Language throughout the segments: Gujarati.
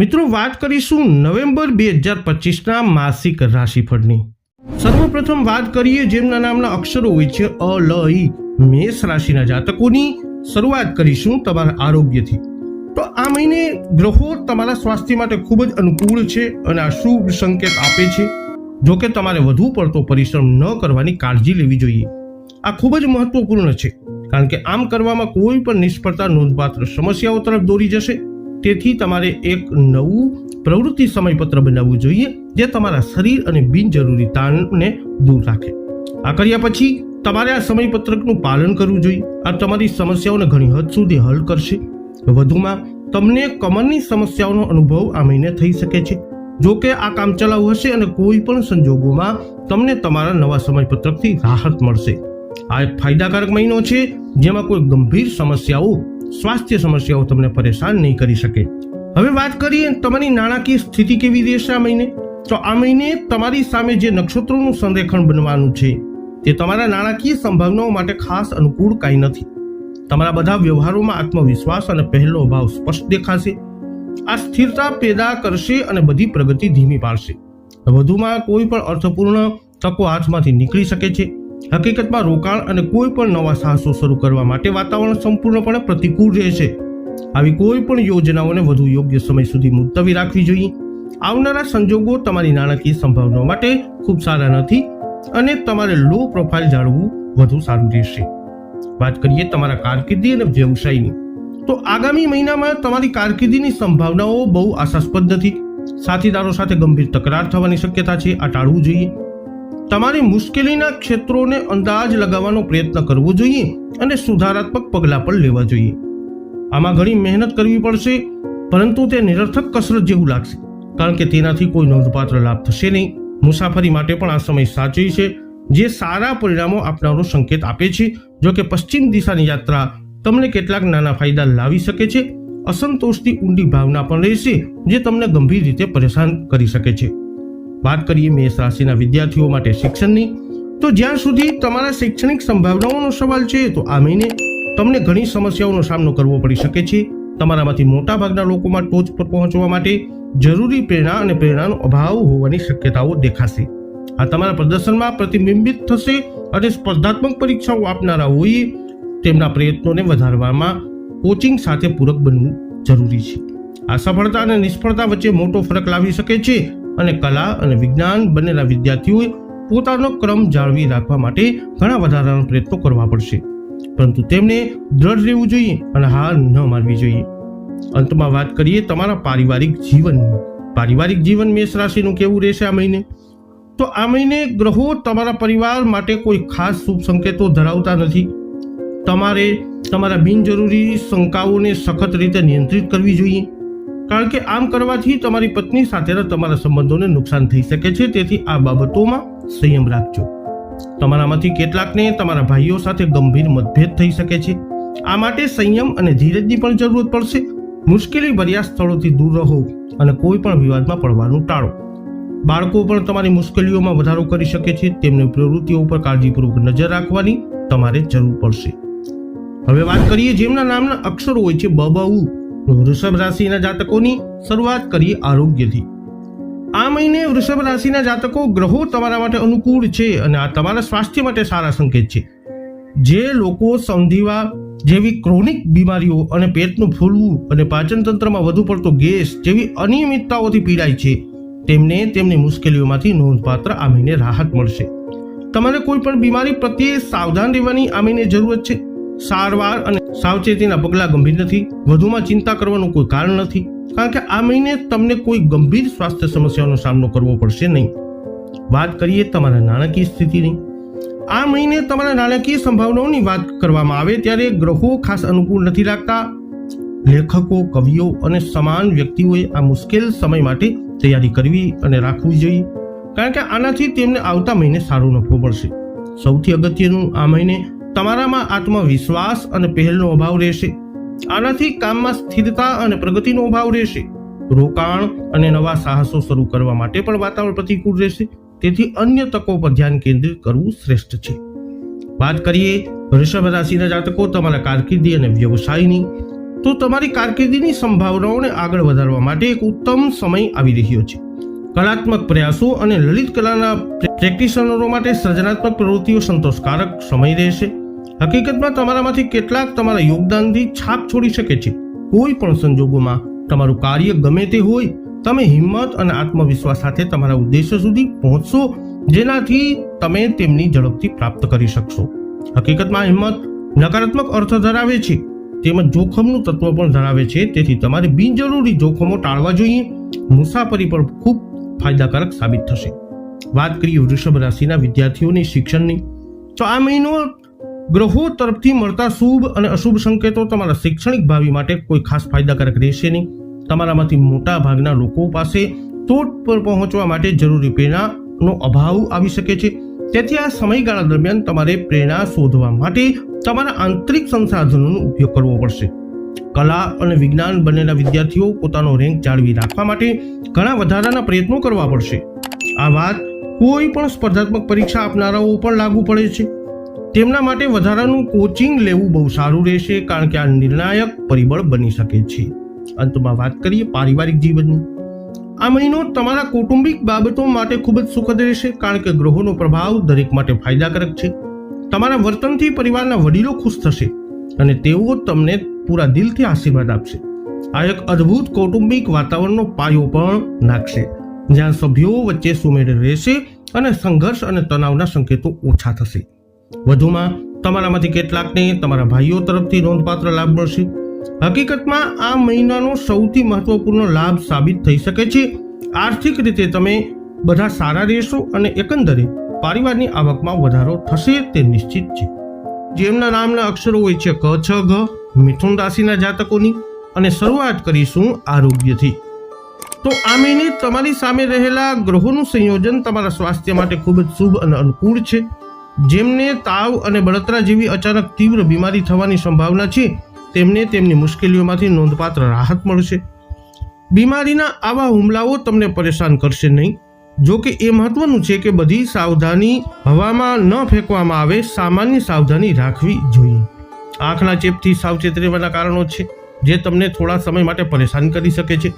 મિત્રો, વાત કરીશું નવેમ્બર બે હજાર પચીસના માસિક રાશિફળની. સર્વપ્રથમ વાત કરીએ, જેમના નામના અક્ષરો હોય છે, અ, લ, ઈ, મેષ રાશિના જાતકોની. શરૂઆત કરીશું તમારા આરોગ્યથી. તો આ મહિને ગ્રહો તમારા સ્વાસ્થ્ય માટે ખૂબ જ અનુકૂળ છે અને આ શુભ સંકેત આપે છે. જો કે તમારે વધુ પડતો પરિશ્રમ ન કરવાની કાળજી લેવી જોઈએ. આ ખૂબ જ મહત્વપૂર્ણ છે, કારણ કે આમ કરવામાં કોઈ પણ નિષ્ફળતા નોંધપાત્ર સમસ્યાઓ તરફ દોરી જશે. તેથી તમારે એક નવું પ્રવૃત્તિ સમયપત્ર બનાવવું જોઈએ, જે તમારા શરીર અને બિનજરૂરી તાણને દૂર રાખે. આ કર્યા પછી તમારે આ સમયપત્રકનું પાલન કરવું જોઈએ. આ તમારી સમસ્યાઓને ઘણી હદ સુધી હલ કરશે. વધુમાં, તમને કમરની સમસ્યાઓનો અનુભવ આ મહિને થઈ શકે છે. જો કે આ કામચલાઉ હશે અને કોઈ પણ સંજોગોમાં તમને તમારા નવા સમયપત્રકથી રાહત મળશે. આ એક ફાયદાકારક મહિનો છે, જેમાં કોઈ ગંભીર સમસ્યાઓ સ્વાસ્થ્ય સમસ્યાઓ તમને પરેશાન નહીં કરી શકે. હવે વાત કરીએ તમારી નાણાકીય સ્થિતિ કેવી રહેશે આ મહિને? તો આ મહિને તમારી સામે જે નક્ષત્રોનું સંરેખણ બનવાનું છે, તે તમારા નાણાકીય સંભાવનાઓ માટે ખાસ અનુકૂળ કાંઈ નથી. તમારા બધા વ્યવહારોમાં આત્મવિશ્વાસ અને પહેલો અભાવ સ્પષ્ટ દેખાશે. આ સ્થિરતા પેદા કરશે અને બધી પ્રગતિ ધીમી પાડશે. વધુમાં કોઈ પણ અર્થપૂર્ણ તકો હાથમાંથી નીકળી શકે છે. હકીકતમાં રોકાણ અને કોઈ પણ નવા સાહસો શરૂ કરવા માટે વાતાવરણ સંપૂર્ણપણે પ્રતિકૂળ રહેશે. આવી કોઈ પણ યોજનાઓને વધુ યોગ્ય સમય સુધી મુલતવી રાખવી જોઈએ. આવનારા સંજોગો તમારી નાણાકીય સંભાવનાઓ માટે ખૂબ સારા નથી અને તમારે લો પ્રોફાઇલ જાળવવું વધુ સારું રહેશે. વાત કરીએ તમારા કારકિર્દી અને વ્યવસાયની. તો આગામી મહિનામાં તમારી કારકિર્દીની સંભાવનાઓ બહુ આશાસ્પદ નથી. સાથીદારો સાથે ગંભીર તકરાર થવાની શક્યતા છે આ ટાળવું જોઈએ. તમારી મુશ્કેલીના ક્ષેત્રોને અંદાજ લગાવવાનો પ્રયત્ન કરવો જોઈએ અને સુધારાત્મક પગલાં પણ લેવા જોઈએ. આમાં ઘણી મહેનત કરવી પડશે, પરંતુ તે નિરર્થક કસરત જેવું લાગશે, કારણ કે તેનાથી કોઈ નોંધપાત્ર લાભ થશે નહીં. મુસાફરી માટે પણ આ સમય સાચી છે, જે સારા પરિણામો આપનારો સંકેત આપે છે. જો કે પશ્ચિમ દિશાની યાત્રા તમને કેટલાક નાના ફાયદા લાવી શકે છે. અસંતોષની ઊંડી ભાવના પણ રહેશે, જે તમને ગંભીર રીતે પરેશાન કરી શકે છે. વાત કરીએ મેષ રાશિના વિદ્યાર્થીઓ માટે શિક્ષણની. તો જ્યાં સુધી તમારા શૈક્ષણિક સંભાવનાઓનો સવાલ છે, તો આ મહિને તમને ઘણી સમસ્યાઓનો સામનો કરવો પડી શકે છે. તમારામાંથી મોટાભાગના લોકોમાં ટોચ પર પહોંચવા માટે જરૂરી પ્રેરણા અને પ્રેરણાનો અભાવ હોવાની શક્યતાઓ દેખાશે. આ તમારા પ્રદર્શનમાં પ્રતિબિંબિત થશે અને સ્પર્ધાત્મક પરીક્ષાઓ આપનારાઓએ તેમના પ્રયત્નોને વધારવામાં કોચિંગ સાથે પૂરક બનવું જરૂરી છે. આ સફળતા અને નિષ્ફળતા વચ્ચે મોટો ફરક લાવી શકે છે. અને કલા અને વિજ્ઞાન બંનેના વિદ્યાર્થીઓએ પોતાનો ક્રમ જાળવી રાખવા માટે ઘણા વધારાના પ્રયત્નો કરવા પડશે. પરંતુ તેમને દ્રઢ રહેવું જોઈએ અને હાર ન માનવી જોઈએ. અંતમાં વાત કરીએ તમારા પારિવારિક જીવનની. પારિવારિક જીવન મેષ રાશિનું કેવું રહેશે આ મહિને? તો આ મહિને ગ્રહો તમારા પરિવાર માટે કોઈ ખાસ શુભ સંકેતો ધરાવતા નથી. તમારે તમારા બિનજરૂરી શંકાઓને સખત રીતે નિયંત્રિત કરવી જોઈએ. કારણ કે આમ કરવાથી તમારી પત્ની સાથેના તમારા સંબંધોને નુકસાન થઈ શકે છે. તેથી આ બાબતોમાં સંયમ રાખજો. તમારામાંથી કેટલાકને તમારા ભાઈઓ સાથે ગંભીર મતભેદ થઈ શકે છે. આ માટે સંયમ અને ધીરજની પણ જરૂરત પડશે. મુશ્કેલી ભર્યા સ્થળોથી દૂર રહો અને કોઈ પણ વિવાદમાં પડવાનું ટાળો. બાળકો પણ તમારી મુશ્કેલીઓમાં વધારો કરી શકે છે. તેમની પ્રવૃત્તિઓ ઉપર કાળજીપૂર્વક નજર રાખવાની તમારે જરૂર પડશે. હવે વાત કરીએ જેમના નામના અક્ષરો હોય છે. બ વૃષભ રાશિના જાતકોની શરૂઆત કરીએ આરોગ્યથી. આ મહિને વૃષભ રાશિના જાતકો ગ્રહો તમારા માટે અનુકૂળ છે અને આ તમારા સ્વાસ્થ્ય માટે સારા સંકેત છે. જે લોકો સંધિવા જેવી ક્રોનિક બીમારીઓ અને પેટનું ફૂલવું અને પાચન તંત્રમાં વધુ પડતો ગેસ જેવી અનિયમિતતાઓથી પીડાય છે, તેમને તેમની મુશ્કેલીઓમાંથી નોંધપાત્ર આ મહિને રાહત મળશે. તમારે કોઈ પણ બીમારી પ્રત્યે સાવધાન રહેવાની આ મહિને જરૂરત છે. સારવાર અને સાવચેતીના પગલાં ગંભીર નથી, વધુમાં ચિંતા કરવાનું કોઈ કારણ નથી, કારણ કે આ મહિને તમને કોઈ ગંભીર સ્વાસ્થ્ય સમસ્યાઓનો સામનો કરવો પડશે નહીં. વાત કરીએ તમારા નાણાકીય સ્થિતિની. આ મહિને તમારા નાણાકીય સંભાવનાઓની વાત કરવામાં આવે ત્યારે ગ્રહો ખાસ અનુકૂળ નથી લાગતા લેખકો, કવિઓ અને સમાન વ્યક્તિઓએ આ મુશ્કેલ સમય માટે તૈયારી કરવી અને રાખવી જોઈએ, કારણ કે આનાથી તેમને આવતા મહિને સારો નફો મળશે. સૌથી અગત્યનું આ મહિને તમારામાં આત્મવિશ્વાસ અને પહેલનો અભાવ રહેશે. આનાથી કામમાં સ્થિરતા અને પ્રગતિનો અભાવ રહેશે. રોકાણ અને નવા સાહસો શરૂ કરવા માટે પણ વાતાવરણ પ્રતિકૂળ રહેશે. તેથી અન્ય તકો પર ધ્યાન કેન્દ્રિત કરવું શ્રેષ્ઠ છે. વાત કરીએ વૃષભ રાશિના જાતકો, તમારા કારકિર્દી અને વ્યવસાયની. તો તમારી કારકિર્દીની સંભાવનાઓને આગળ વધારવા માટે એક ઉત્તમ સમય આવી રહ્યો છે. કલાત્મક પ્રયાસો અને લલિત કલાના પ્રેક્ટિશનરો માટે સર્જનાત્મક પ્રવૃત્તિઓ સંતોષકારક સમય રહેશે. હકીકતમાં તમારામાંથી કેટલાક તમારા યોગદાનથી છાપ છોડી શકે છે. કોઈ પણ સંજોગોમાં તમારું કાર્ય ગમે તે હોય, તમે હિંમત અને આત્મવિશ્વાસ સાથે તમારા ઉદ્દેશ્ય સુધી પહોંચશો, જેનાથી તમે તેમની ઝડપથી પ્રાપ્ત કરી શકશો. હકીકતમાં હિંમત નકારાત્મક અર્થ ધરાવે છે, તેમજ જોખમનું તત્વ પણ ધરાવે છે, તેથી તમારે બિનજરૂરી જોખમો ટાળવા જોઈએ. મુસાફરી પર ખૂબ ફાયદાકારક સાબિત થશે. વાત કરીએ વૃષભ રાશિના વિદ્યાર્થીઓની શિક્ષણની. તો આ મહિનો ગ્રહો તરફથી મળતા શુભ અને અશુભ સંકેતો તમારા શૈક્ષણિક ભાવિ માટે કોઈ ખાસ ફાયદાકારક રહેશે નહીં. તમારામાંથી મોટા ભાગના લોકો પાસે ટોચ પર પહોંચવા માટે જરૂરી પ્રેરણાનો અભાવ આવી શકે છે. તેથી આ સમયગાળા દરમિયાન તમારે પ્રેરણા શોધવા માટે તમારા આંતરિક સંસાધનોનો ઉપયોગ કરવો પડશે. કલા અને વિજ્ઞાન બંનેના વિદ્યાર્થીઓ પોતાનો રેન્ક જાળવી રાખવા માટે ઘણા વધારાના પ્રયત્નો કરવા પડશે. આ વાત કોઈ પણ સ્પર્ધાત્મક પરીક્ષા આપનારાઓ પર લાગુ પડે છે. તેમના માટે વધારાનું કોચિંગ લેવું બહુ સારું રહેશે, કારણ કે આ નિર્ણાયક પરિબળ બની શકે છે. અંતમાં વાત કરીએ પારિવારિક જીવનની. આ મહિનો તમારા કૌટુંબિક બાબતો માટે ખૂબ જ સુખદ રહેશે, કારણ કે ગ્રહોનો પ્રભાવ દરેક માટે ફાયદાકારક છે. તમારા વર્તનથી પરિવારના વડીલો ખુશ થશે અને તેઓ તમને પૂરા દિલથી આશીર્વાદ આપશે. આ એક અદ્ભુત કૌટુંબિક વાતાવરણનો પાયો પણ નાખશે, જ્યાં સભ્યો વચ્ચે સુમેળ રહેશે અને સંઘર્ષ અને તણાવના સંકેતો ઓછા થશે. વધુમાં, તમારામાંથી કેટલાકને તમારા ભાઈઓ તરફથી નોંધપાત્ર લાભ મળશે. હકીકતમાં આ મહિનાનો સૌથી મહત્વપૂર્ણ લાભ સાબિત થઈ શકે છે. આર્થિક રીતે તમે બધા સારા રહેશો અને એકંદરે પરિવારની આવકમાં વધારો થશે તે નિશ્ચિત છે. જેમના નામના અક્ષરો હોય છે ક, છ, ઘ, મિથુન રાશિના જાતકોની અને શરૂઆત કરીશું આરોગ્યથી. તો આ મહિને તમારી સામે રહેલા ગ્રહોનું સંયોજન તમારા સ્વાસ્થ્ય માટે ખૂબ જ શુભ અને અનુકૂળ છે. જેમને તાવ અને બળતરા જેવી અચાનક તીવ્ર બીમારી થવાની સંભાવના છે, તેમને તેમની મુશ્કેલીઓમાંથી નોંધપાત્ર રાહત મળશે. બીમારીના આવા હુમલાઓ તમને પરેશાન કરશે નહીં. જો કે એ મહત્વનું છે કે બધી સાવધાની હવામાં ન ફેંકવામાં આવે, સામાન્ય સાવધાની રાખવી જોઈએ. આંખના ચેપથી સાવચેત રહેવાના કારણો છે, જે તમને થોડા સમય માટે પરેશાન કરી શકે છે.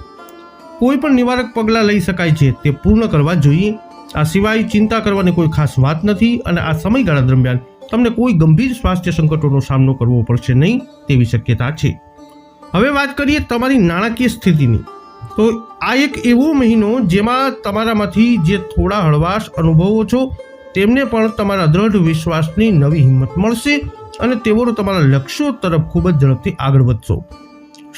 કોઈ પણ નિવારક પગલાં લઈ શકાય છે, તે પૂર્ણ કરવા જોઈએ. આ સિવાય ચિંતા કરવાની કોઈ ખાસ વાત નથી અને આ સમયગાળા દરમિયાન તમને કોઈ ગંભીર સ્વાસ્થ્ય સંકટોનો સામનો કરવો પડશે નહીં તેવી શક્યતા છે. હવે વાત કરીએ તમારી નાણાકીય સ્થિતિની. તો આ એક એવો મહિનો જેમાં તમારામાંથી જે થોડા હળવાશ અનુભવો છો, તેમને પણ તમારા દ્રઢ વિશ્વાસની નવી હિંમત મળશે અને તેઓ તમારા લક્ષ્યો તરફ ખૂબ જ ઝડપથી આગળ વધશો.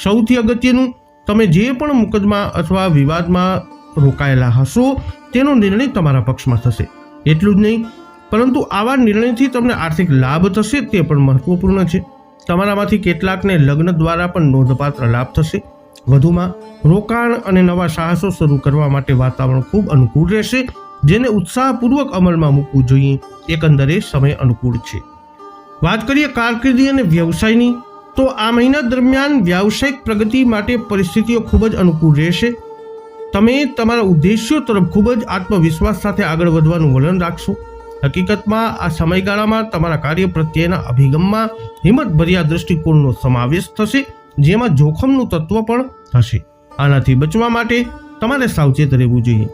સૌથી અગત્યનું, તમે જે પણ મુકદમા અથવા વિવાદમાં રોકાયેલા હશો, તેનો નિર્ણય તમારા પક્ષમાં થશે. એટલું જ નહીં, પરંતુ આવા નિર્ણયથી તમને આર્થિક લાભ થશે, તે પણ મહત્વપૂર્ણ છે. તમારામાંથી કેટલાકને લગ્ન દ્વારા પણ નોંધપાત્ર લાભ થશે. વધુમાં, રોકાણ અને નવા સાહસો શરૂ કરવા માટે વાતાવરણ ખૂબ અનુકૂળ રહેશે, જેને ઉત્સાહપૂર્વક અમલમાં મૂકવું જોઈએ. એકંદરે સમય અનુકૂળ છે. વાત કરીએ કારકિર્દી અને વ્યવસાયની, તો આ મહિના દરમિયાન વ્યાવસાયિક પ્રગતિ માટે પરિસ્થિતિઓ ખૂબ જ અનુકૂળ રહેશે. તમે તમારા ઉદ્દેશ્યો તરફ ખૂબ જ આત્મવિશ્વાસ સાથે આગળ વધવાનું વલણ રાખશો. હકીકતમાં આ સમયગાળામાં તમારા કાર્ય પ્રત્યેના અભિગમમાં હિંમતભર્યા દૃષ્ટિકોણનો સમાવેશ થશે, જેમાં જોખમનું તત્વ પણ થશે આનાથી બચવા માટે તમારે સાવચેત રહેવું જોઈએ.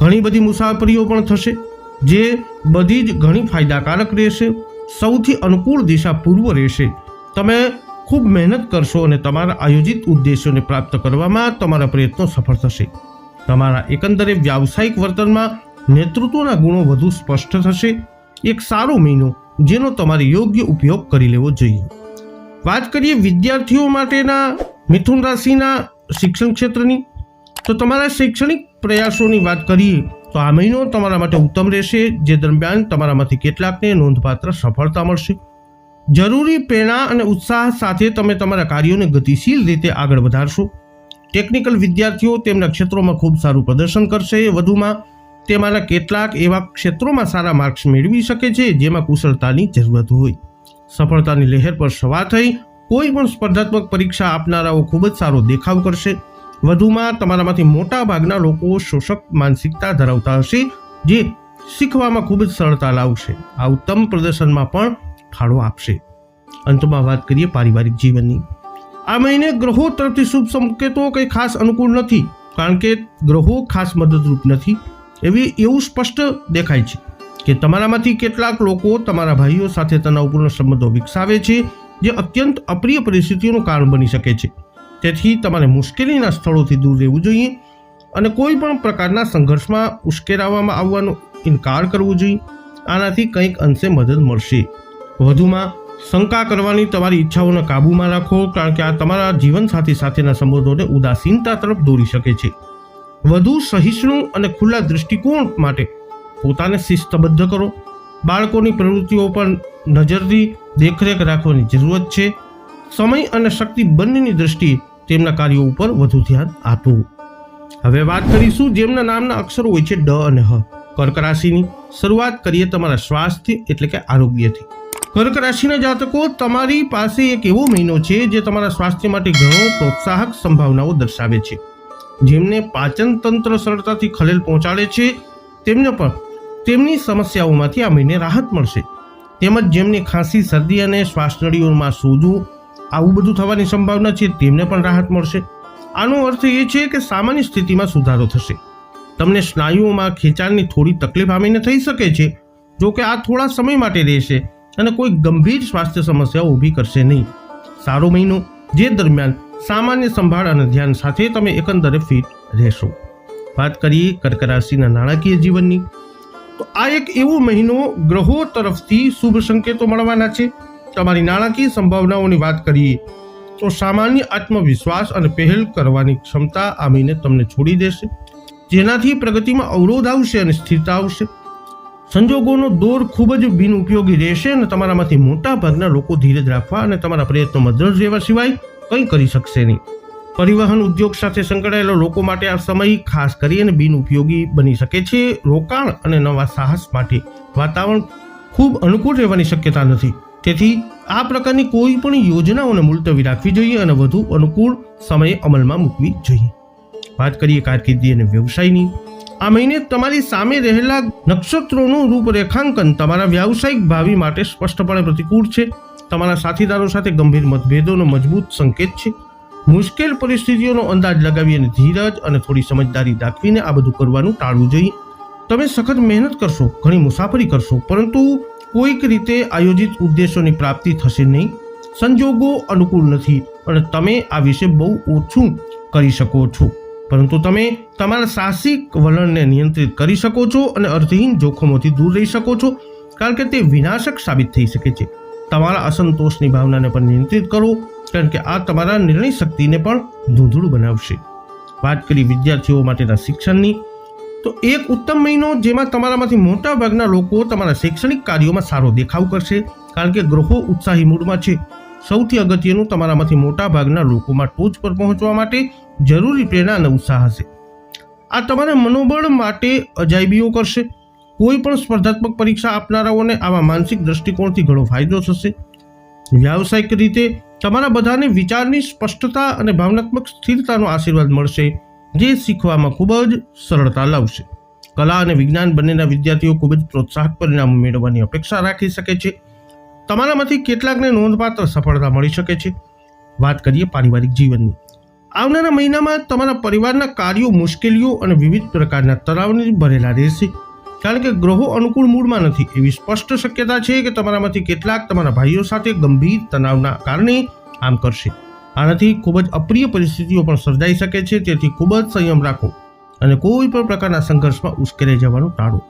ઘણી બધી મુસાફરીઓ પણ થશે, જે બધી જ ઘણી ફાયદાકારક રહેશે. સૌથી અનુકૂળ દિશા પૂર્વ રહેશે. તમે ખૂબ મહેનત કરશો અને તમારા આયોજિત ઉદ્દેશોને પ્રાપ્ત કરવામાં તમારા પ્રયત્નો સફળ થશે. તમારા એકંદરે વ્યાવસાયિક વર્તનમાં નેતૃત્વના ગુણો વધુ સ્પષ્ટ થશે. એક સારો મહિનો, જેનો તમારે યોગ્ય ઉપયોગ કરી લેવો જોઈએ. વાત કરીએ વિદ્યાર્થીઓ માટેના મિથુન રાશિના શિક્ષણ ક્ષેત્રની. તો તમારા શૈક્ષણિક પ્રયાસોની વાત કરીએ, તો આ મહિનો તમારા માટે ઉત્તમ રહેશે, જે દરમિયાન તમારામાંથી કેટલાકને નોંધપાત્ર સફળતા મળશે. જરૂરી પ્રેરણા અને ઉત્સાહ સાથે તમે તમારા કાર્યોને ગતિશીલ રીતે આગળ વધારશો. ટેકનિકલ વિદ્યાર્થીઓ તેમના ક્ષેત્રોમાં ખૂબ સારું પ્રદર્શન કરશે વધુમાં તેમાંના કેટલાક એવા ક્ષેત્રોમાં સારા માર્ક્સ મેળવી શકે છે જેમાં કુશળતાની જરૂરત હોય. સફળતાની લહેર પર સવાર થઈ કોઈ પણ સ્પર્ધાત્મક પરીક્ષા આપનારાઓ ખૂબ જ સારો દેખાવ કરશે. વધુમાં તમારામાંથી મોટા ભાગના લોકો શોષક માનસિકતા ધરાવતા હશે જે શીખવામાં ખૂબ જ સરળતા લાવશે. આ ઉત્તમ પ્રદર્શનમાં પણ ફાળો આપશે. અંતમાં વાત કરીએ પારિવારિક જીવનની. આ મહિને ગ્રહો તરફથી શુભ સંકેતો કંઈ ખાસ અનુકૂળ નથી, કારણ કે ગ્રહો ખાસ મદદરૂપ નથી. એવી એવું સ્પષ્ટ દેખાય છે કે તમારામાંથી કેટલાક લોકો તમારા ભાઈઓ સાથે તણાવપૂર્ણ સંબંધો વિકસાવે છે, જે અત્યંત અપ્રિય પરિસ્થિતિઓનું કારણ બની શકે છે. તેથી તમારે મુશ્કેલીના સ્થળોથી દૂર રહેવું જોઈએ અને કોઈ પણ પ્રકારના સંઘર્ષમાં ઉશ્કેરાવવામાં આવવાનો ઇનકાર કરવો જોઈએ. આનાથી કંઈક અંશે મદદ મળશે. વધુમાં શંકા કરવાની તમારી ઈચ્છાઓને કાબૂમાં રાખો, કારણ કે આ તમારા જીવનસાથી સાથેના સંબંધોને ઉદાસીનતા તરફ દોરી શકે છે. વધુ સહિષ્ણુ અને ખુલ્લા દૃષ્ટિકોણ માટે પોતાને શિસ્તબદ્ધ કરો. બાળકોની પ્રવૃત્તિઓ પર નજરથી દેખરેખ રાખવાની જરૂરત છે. સમય અને શક્તિ બંનેની દ્રષ્ટિએ તેમના કાર્યો ઉપર વધુ ધ્યાન આપવું હવે વાત કરીશું જેમના નામના અક્ષરો હોય છે ડ અને હ. કર્ક રાશિની શરૂઆત કરીએ તમારા સ્વાસ્થ્ય એટલે કે આરોગ્યથી. કર્ક રાશિના જાતકો, તમારી પાસે એક એવો મહિનો છે જે તમારા સ્વાસ્થ્ય માટે ઘણો પ્રોત્સાહક સંભાવનાઓ દર્શાવે છે. જેમને પાચન તંત્ર સરળતાથી ખલેલ પહોંચાડે છે, તેમને પણ તેમની સમસ્યાઓમાંથી આ મહિને રાહત મળશે. તેમજ જેમને ખાંસી, શરદી અને શ્વાસનળીઓમાં સોજું આવું બધું થવાની સંભાવના છે, તેમને પણ રાહત મળશે. આનો અર્થ એ છે કે સામાન્ય સ્થિતિમાં સુધારો થશે. તમને સ્નાયુઓમાં ખેંચાણની થોડી તકલીફ આવીને થઈ શકે છે જો કે આ થોડા સમય માટે રહેશે. અને કોઈ ગંભીર સ્વાસ્થ્ય સમસ્યાઓ ઊભી કરશે નહીં. સારો મહિનો, જે દરમિયાન સામાન્ય સંભાળ અને ધ્યાન સાથે તમે એકંદરે ફિટ રહેશો. વાત કરીએ કર્ક રાશિના નાણાકીય જીવનની. તો આ એક એવો મહિનો ગ્રહો તરફથી શુભ સંકેતો મળવાના છે. તમારી નાણાકીય સંભાવનાઓની વાત કરીએ, તો સામાન્ય આત્મવિશ્વાસ અને પહેલ કરવાની ક્ષમતા આ મહિને તમને છોડી દેશે. જેનાથી પ્રગતિમાં અવરોધ આવશે અને સ્થિરતા આવશે. સંજોગોનો દોર ખૂબ જ બિનઉપયોગી રહેશે અને તમારામાંથી મોટા ભાગના લોકો ધીરજ રાખવા અને તમારા પ્રયત્નોમાં મદ્રજ રહેવા સિવાય કંઈ કરી શકશે નહીં. પરિવહન ઉદ્યોગ સાથે સંકળાયેલા લોકો માટે આ સમય ખાસ કરીને બિનઉપયોગી બની શકે છે. રોકાણ અને નવા સાહસ માટે વાતાવરણ ખૂબ અનુકૂળ રહેવાની શક્યતા નથી. તેથી આ પ્રકારની કોઈ પણ યોજનાઓને મુલતવી રાખવી જોઈએ અને વધુ અનુકૂળ સમયે અમલમાં મૂકવી જોઈએ. વાત કરીએ કારકિર્દી અને વ્યવસાયની. આ મહિને તમારી સામે રહેલા નક્ષત્રોનું રૂપરેખાંકન તમારા વ્યાવસાયિક ભાવિ માટે સ્પષ્ટપણે પ્રતિકૂળ છે. તમારા સાથીદારો સાથે ગંભીર મતભેદોનો મજબૂત સંકેત છે. મુશ્કેલ પરિસ્થિતિઓનો અંદાજ લગાવી અને ધીરજ અને થોડી સમજદારી દાખવીને આ બધું કરવાનું ટાળવું જોઈએ. તમે સખત મહેનત કરશો, ઘણી મુસાફરી કરશો, પરંતુ કોઈક રીતે આયોજિત ઉદ્દેશોની પ્રાપ્તિ થશે નહીં. સંજોગો અનુકૂળ નથી અને તમે આ વિશે બહુ ઓછું કરી શકો છો. પરંતુ તમે તમારા સાહસિક વલણને નિયંત્રિત કરી શકો છો અને અર્થહીન જોખમોથી દૂર રહી શકો છો, કારણ કે તે વિનાશક સાબિત થઈ શકે છે. તમારા અસંતોષની ભાવનાને પણ નિયંત્રિત કરો, કારણ કે આ તમારા નિર્ણય શક્તિને પણ ધૂંધળું બનાવશે. વાત કરી વિદ્યાર્થીઓ માટેના શિક્ષણની, તો એક ઉત્તમ મહિનો જેમાં તમારામાંથી મોટા ભાગના લોકો તમારા શૈક્ષણિક કાર્યોમાં સારો દેખાવ કરશે, કારણ કે ગ્રહો ઉત્સાહી મૂડમાં છે. સૌથી અગત્યનું તમારામાંથી મોટા ભાગના લોકોમાં ટોચ પર પહોંચવા માટે જરૂરી પ્રેરણા અને ઉત્સાહ હશે. આ તમારા મનોબળ માટે અજાયબીઓ કરશે. કોઈ પણ સ્પર્ધાત્મક પરીક્ષા આપનારાઓને આવા માનસિક દ્રષ્ટિકોણથી ઘણો ફાયદો થશે. વ્યાવસાયિક રીતે તમારા બધાને વિચારની સ્પષ્ટતા અને ભાવનાત્મક સ્થિરતાનો આશીર્વાદ મળશે, જે શીખવામાં ખૂબ જ સરળતા લાવશે. કલા અને વિજ્ઞાન બંનેના વિદ્યાર્થીઓ ખૂબ જ પ્રોત્સાહક પરિણામો મેળવવાની અપેક્ષા રાખી શકે છે. તમારામાંથી કેટલાકને નોંધપાત્ર સફળતા મળી શકે છે? વાત કરીએ પારિવારિક જીવનની. આવનારા મહિનામાં તમારા પરિવારના કાર્યો, મુશ્કેલીઓ અને વિવિધ પ્રકારના તણાવને ભરેલા રહેશે. કારણ કે ગ્રહો અનુકૂળ મૂળમાં નથી. એવી સ્પષ્ટ શક્યતા છે કે તમારામાંથી કેટલાક તમારા ભાઈઓ સાથે ગંભીર તણાવના કારણે આમ કરશે. આનાથી ખૂબ જ અપ્રિય પરિસ્થિતિઓ પણ સર્જાઈ શકે છે. તેથી ખૂબ જ સંયમ રાખો અને કોઈ પણ પ્રકારના સંઘર્ષમાં ઉશ્કેરાઈ જવાનું ટાળો.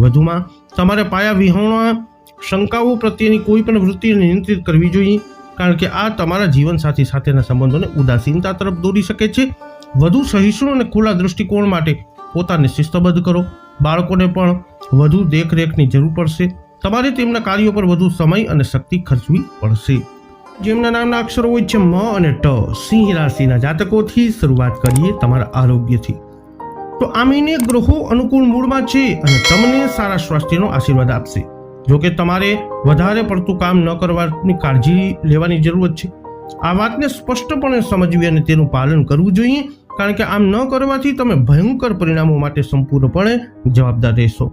વધુમાં, તમારે પાયા વિહોણા શંકાઓ પ્રત્યેની કોઈ પણ વૃત્તિને નિયંત્રિત કરવી જોઈએ, કારણ કે આ તમારા જીવનસાથી સાથેના સંબંધોને ઉદાસીનતા તરફ દોરી શકે છે. વધુ સહિષ્ણુ અને ખુલ્લા દૃષ્ટિકોણ માટે પોતાને શિસ્તબદ્ધ કરો. બાળકોને પણ વધુ દેખરેખની જરૂર પડશે. તમારે તેમના કાર્યો પર વધુ સમય અને શક્તિ ખર્ચવી પડશે. જેમના નામના અક્ષરો હોય છે મ અને ટ. સિંહ રાશિના જાતકોથી શરૂઆત કરીએ તમારા આરોગ્યથી. તો આ મહિને ગ્રહો અનુકૂળ મૂળમાં છે અને તમને સારા સ્વાસ્થ્યનો આશીર્વાદ આપશે. જો કે તમારે વધારે પડતું કામ ન કરવાની કાળજી લેવાની જરૂરત છે. આ વાતને સ્પષ્ટપણે સમજવી અને તેનું પાલન કરવું જોઈએ, કારણ કે આમ ન કરવાથી તમે ભયંકર પરિણામો માટે સંપૂર્ણપણે જવાબદાર રહેશો.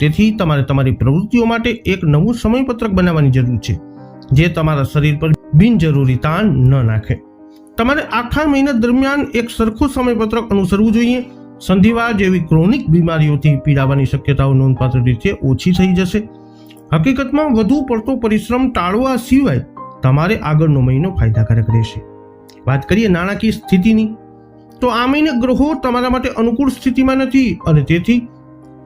તેથી તમારે તમારી પ્રવૃત્તિઓ માટે એક નવું સમયપત્રક બનાવવાની જરૂર છે, જે તમારા શરીર પર બિનજરૂરી તાણ ન નાખે. તમારે આખા મહિના દરમિયાન એક સરખું સમયપત્રક અનુસરવું જોઈએ. સંધિવા જેવી ક્રોનિક બીમારીઓથી પીડાવાની શક્યતાઓ નોંધપાત્ર રીતે ઓછી થઈ જશે. હકીકતમાં વધુ પડતો પરિશ્રમ ટાળવા સિવાય તમારે આગળનો મહિનો ફાયદાકારક રહેશે. વાત કરીએ નાણાકીય સ્થિતિની, તો આ મહિને ગ્રહો તમારા માટે અનુકૂળ સ્થિતિમાં નથી અને તેથી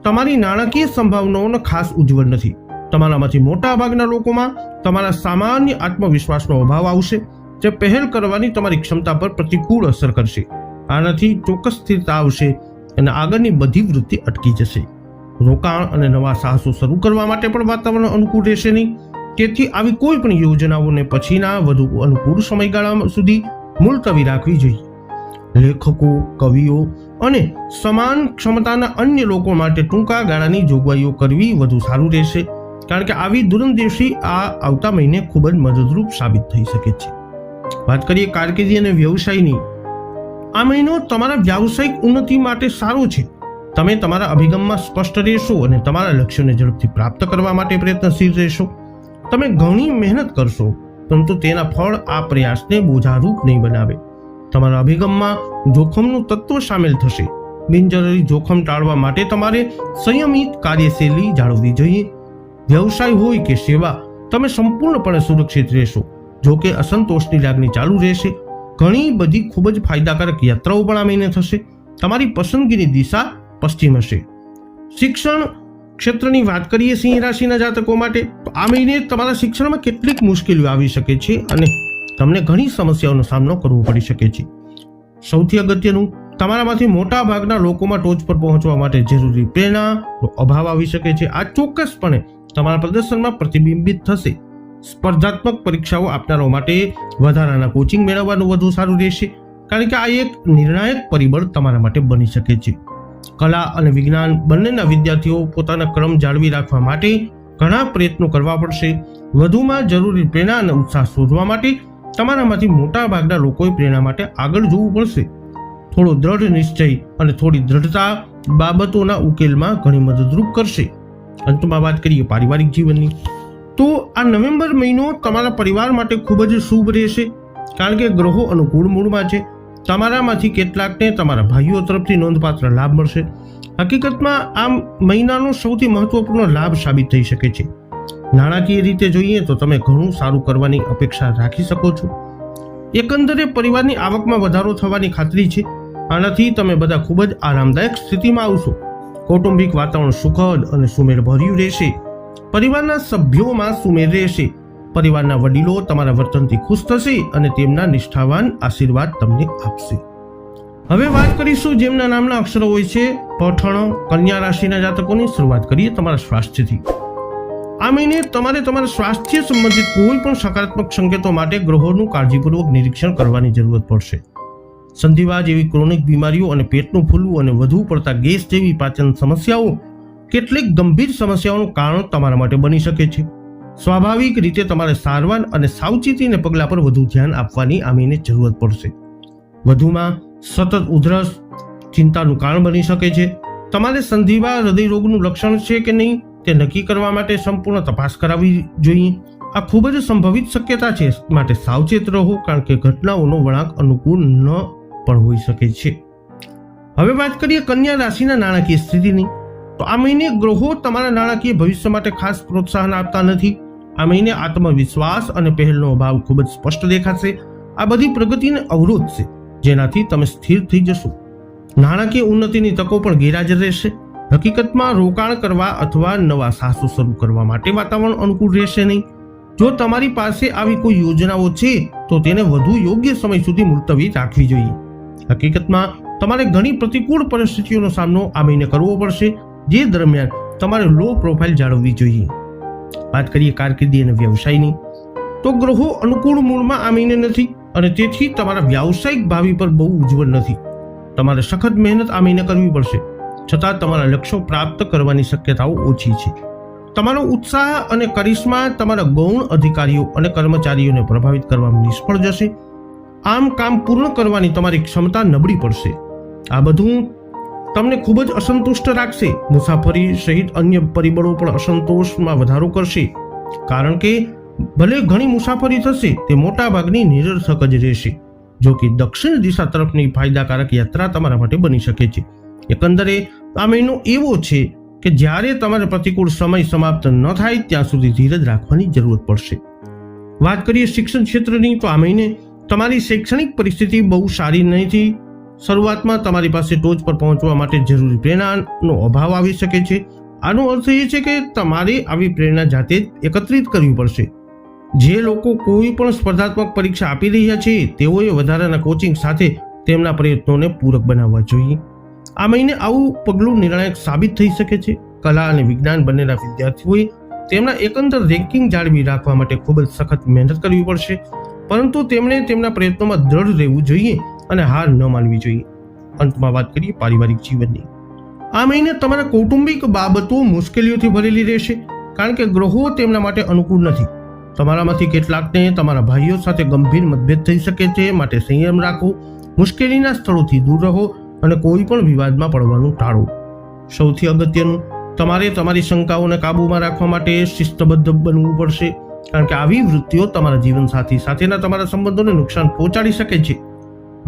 તમારી નાણાકીય સંભાવનાઓનો ખાસ ઉજ્જવળ નથી. તમારામાંથી મોટા ભાગના લોકોમાં તમારા સામાન્ય આત્મવિશ્વાસનો અભાવ આવશે, જે પહેલ કરવાની તમારી ક્ષમતા પર પ્રતિકૂળ અસર કરશે. આનાથી ચોક્કસ સ્થિરતા આવશે અને આગળની બધી વૃત્તિ અટકી જશે. રોકાણ અને નવા સાહસો શરૂ કરવા માટે પણ વાતાવરણ અનુકૂળ રહેશે નહીં. તેથી આવી કોઈ પણ યોજનાઓને પછીના વધુ અનુકૂળ સમયગાળા સુધી મુલતવી રાખવી જોઈએ. લેખકો, કવિઓ અને સમાન ક્ષમતાના અન્ય લોકો માટે ટૂંકા ગાળાની જોગવાઈઓ કરવી વધુ સારું રહેશે, કારણ કે આવી દૂરંદેશી આ આવતા મહિને ખૂબ જ મદદરૂપ સાબિત થઈ શકે છે. વાત કરીએ કારકિર્દી અને વ્યવસાયની. આ મહિનો તમારા વ્યાવસાયિક ઉન્નતિ માટે સારો છે. તમે તમારા અભિગમમાં સ્પષ્ટ રહેશો અને તમારા લક્ષ્યોને ઝડપથી પ્રાપ્ત કરવા માટે પ્રયત્નશીલ રહેશો. તમે ઘણી મહેનત કરશો, પરંતુ તેના ફળ આ પ્રયાસને બોજારૂપ નહીં બનાવે. તમારા અભિગમમાં જોખમનું તત્વ સામેલ થશે. બિનજરૂરી જોખમ ટાળવા માટે તમારે સંયમિત કાર્યશૈલી જાળવવી જોઈએ. વ્યવસાય હોય કે સેવા, તમે સંપૂર્ણપણે સુરક્ષિત રહેશો, જો કે અસંતોષની લાગણી ચાલુ રહેશે. ઘણી બધી ખૂબ જ ફાયદાકારક યાત્રાઓ પણ આ મહિને થશે. તમારી પસંદગીની દિશા પશ્ચિમ હશે. શિક્ષણ ક્ષેત્રની વાત કરીએ સિંહ રાશિના જાતકો માટે તો આ મહિને તમારા શિક્ષણમાં કેટલીક મુશ્કેલીઓ આવી શકે છે અને તમને ઘણી સમસ્યાઓનો સામનો કરવો પડી શકે છે. સૌથી અગત્યનું, તમારામાંથી મોટા ભાગના લોકોમાં ટોચ પર પહોંચવા માટે જરૂરી પ્રેરણાનો અભાવ આવી શકે છે. આ ચોક્કસપણે તમારા પ્રદર્શનમાં પ્રતિબિંબિત થશે. સ્પર્ધાત્મક પરીક્ષાઓ આપનારાઓ માટે વધારાના કોચિંગ મેળવવાનું વધુ સારું રહેશે, કારણ કે આ એક નિર્ણાયક પરિબળ તમારા માટે બની શકે છે. કલા અને વિજ્ઞાન બંનેના વિદ્યાર્થીઓ પોતાના ક્રમ જાળવી રાખવા માટે ઘણા પ્રયત્નો કરવા પડશે. વધુમાં જરૂરી પ્રેરણા અને ઉત્સાહ શોધવા માટે તમારામાંથી મોટા ભાગના લોકોએ પ્રેરણા માટે આગળ જોવું પડશે. થોડો દ્રઢ નિશ્ચય અને થોડી દ્રઢતા બાબતોના ઉકેલમાં ઘણી મદદરૂપ કરશે. અંતમાં વાત કરીએ પારિવારિક જીવનની. તો આ નવેમ્બર મહિનો તમારા પરિવાર માટે ખૂબ જ શુભ રહેશે. કારણ કે ગ્રહો અનુકૂળ મૂળમાં છે. તમારામાંથી કેટલાકને તમારા ભાઈઓ તરફથી નોંધપાત્ર લાભ મળશે. હકીકતમાં આ મહિનાનો સૌથી મહત્વપૂર્ણ લાભ સાબિત થઈ શકે છે. નાણાકીય રીતે જોઈએ તો તમે ઘણું સારું કરવાની અપેક્ષા રાખી શકો છો. એકંદરે પરિવારની આવકમાં વધારો થવાની ખાતરી છે. આનાથી તમે બધા ખૂબ જ આરામદાયક સ્થિતિમાં આવશો. કૌટુંબિક વાતાવરણ સુખદ અને સુમેળભર્યું રહેશે. પરિવારના સભ્યોમાં સુમેળ રહેશે. પરિવારના વડીલો તમારા વર્તનથી ખુશ થશે અને તેમના નિષ્ઠાવાન આશીર્વાદ તમને આપશે. હવે વાત કરીશું જેમના નામના અક્ષરો હોય છે, પઠણ, કન્યા રાશિના જાતકોની શરૂઆત કરીએ તમારા સ્વાસ્થ્યથી. આ મહિને તમારે તમારા સ્વાસ્થ્ય સંબંધિત કોઈ પણ સકારાત્મક સંકેતો માટે ગ્રહોનું કાળજીપૂર્વક નિરીક્ષણ કરવાની જરૂરત પડશે. સંધિવા જેવી ક્રોનિક બીમારીઓ અને પેટનું ફૂલવું અને વધુ પડતા ગેસ જેવી પાચન સમસ્યાઓ કેટલીક ગંભીર સમસ્યાઓનું કારણ તમારા માટે બની શકે છે. સ્વાભાવિક રીતે તમારે સારવાર અને સાવચેતીને પગલા પર વધુ ધ્યાન આપવાની આમીને જરૂરત પડશે. વધુમાં સતત ઉધરસ ચિંતાનું કારણ બની શકે છે. તમારે સંધિવા હૃદયરોગનું લક્ષણ છે કે નહીં તે નક્કી કરવા માટે સંપૂર્ણ તપાસ કરાવવી જોઈએ. આ ખૂબ જ સંભવિત શક્યતા છે. માટે સાવચેત રહો કારણ કે ઘટનાઓનો વળાંક અનુકૂળ ન પણ હોઈ શકે છે. હવે વાત કરીએ કન્યા રાશિના નાણાકીય સ્થિતિની. તો આ મહિને ગ્રહો તમારા નાણાકીય ભવિષ્ય માટે ખાસ પ્રોત્સાહન આપતા નથી. આ મહિને આત્મવિશ્વાસ અને પહેલનો અભાવ ખૂબ જ સ્પષ્ટ દેખાશે. આ બધી પ્રગતિને અવરોધશે જેનાથી તમે સ્થિર થઈ જશો. નાણાકીય ઉન્નતિની તકો પણ ગેરહાજર રહેશે. હકીકતમાં રોકાણ કરવા અથવા નવા સાહસો શરૂ કરવા માટે વાતાવરણ અનુકૂળ રહેશે નહીં. જો તમારી પાસે આવી કોઈ યોજનાઓ છે, તો તેને વધુ યોગ્ય સમય સુધી મુલતવી રાખવી જોઈએ. હકીકતમાં, તમારે ઘણી પ્રતિકૂળ પરિસ્થિતિઓનો સામનો આ મહિને કરવો પડશે, જે દરમિયાન તમારે લો પ્રોફાઇલ જાળવવી જોઈએ. વાત કરીએ કારકિર્દી અને વ્યવસાયની, તો ગ્રહો અનુકૂળ મૂળમાં આમીને નથી અને તેથી તમારા વ્યાવસાયિક ભાવિ પર બહુ ઉજ્જવળ નથી. તમારે સખત મહેનત આમીને કરવી પડશે. છતાં તમારા લક્ષ્યો પ્રાપ્ત કરવાની શક્યતાઓ ઓછી છે. તમારો ઉત્સાહ અને કરિશ્મા તમારા ગૌણ અધિકારીઓ અને કર્મચારીઓને પ્રભાવિત કરવામાં નિષ્ફળ જશે. આમ કામ પૂર્ણ કરવાની તમારી ક્ષમતા નબળી પડશે. આ બધું તમને ખૂબ જ અસંતુષ્ટ રાખશે. મુસાફરી સહિત અન્ય પરિબળો પણ અસંતોષમાં વધારો કરશે. કારણ કે, ભલે ઘણી મુસાફરી થશે, તે મોટા ભાગની નિરર્થક જ રહેશે. જો કે દક્ષિણ દિશા તરફની ફાયદાકારક યાત્રા તમારા માટે બની શકે છે. એકંદરે, આ મહિનો એવો છે કે જ્યારે તમારે પ્રતિકૂળ સમય સમાપ્ત ન થાય, ત્યાં સુધી ધીરજ રાખવાની જરૂરત પડશે. વાત કરીએ શિક્ષણ ક્ષેત્રની, તો આ મહિને તમારી શૈક્ષણિક પરિસ્થિતિ બહુ સારી નથી. શરૂઆતમાં તમારી પાસે ટોચ પર પહોંચવા માટે જરૂરી પ્રેરણાનો અભાવ આવી શકે છે. આનો અર્થ એ છે કે તમારે આવી પ્રેરણા જાતે જ એકત્રિત કરવી પડશે. જે લોકો કોઈ પણ સ્પર્ધાત્મક પરીક્ષા આપી રહ્યા છે, તેઓએ વધારાના કોચિંગ સાથે તેમના પ્રયત્નોને પૂરક બનાવવા જોઈએ. આ મહિને આવું પગલું નિર્ણાયક સાબિત થઈ શકે છે. કલા અને વિજ્ઞાન બંનેના વિદ્યાર્થીઓએ તેમના એકંદર રેન્કિંગ જાળવી રાખવા માટે ખૂબ જ સખત મહેનત કરવી પડશે. પરંતુ તેમણે તેમના પ્રયત્નોમાં દ્રઢ રહેવું જોઈએ. અને હાર ન માનવી જોઈએ. અંતમાં વાત કરીએ પારિવારિક જીવનની. આ મહિને તમારા કૌટુંબિક બાબતો મુશ્કેલીઓથી ભરેલી રહેશે, કારણ કે ગ્રહો તેમના માટે અનુકૂળ નથી. તમારામાંથી કેટલાકને તમારા ભાઈઓ સાથે ગંભીર મતભેદ થઈ શકે છે, માટે સંયમ રાખો, મુશ્કેલીના સ્થળોથી દૂર રહો અને કોઈ પણ વિવાદમાં પડવાનું ટાળો. સૌથી અગત્યનું, તમારે તમારી શંકાઓને કાબૂમાં રાખવા માટે શિસ્તબદ્ધ બનવું પડશે, કારણ કે આવી વૃત્તિઓ તમારા જીવનસાથી સાથેના તમારા સંબંધોને નુકસાન પહોંચાડી શકે છે.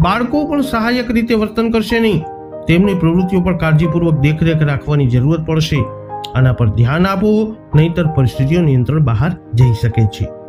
બાળકો પણ સહાયક રીતે વર્તન કરશે નહીં. તેમની પ્રવૃત્તિઓ પર કાળજીપૂર્વક દેખરેખ રાખવાની જરૂરત પડશે. આના પર ધ્યાન આપો, નહીતર પરિસ્થિતિઓ નિયંત્રણ બહાર જઈ શકે છે.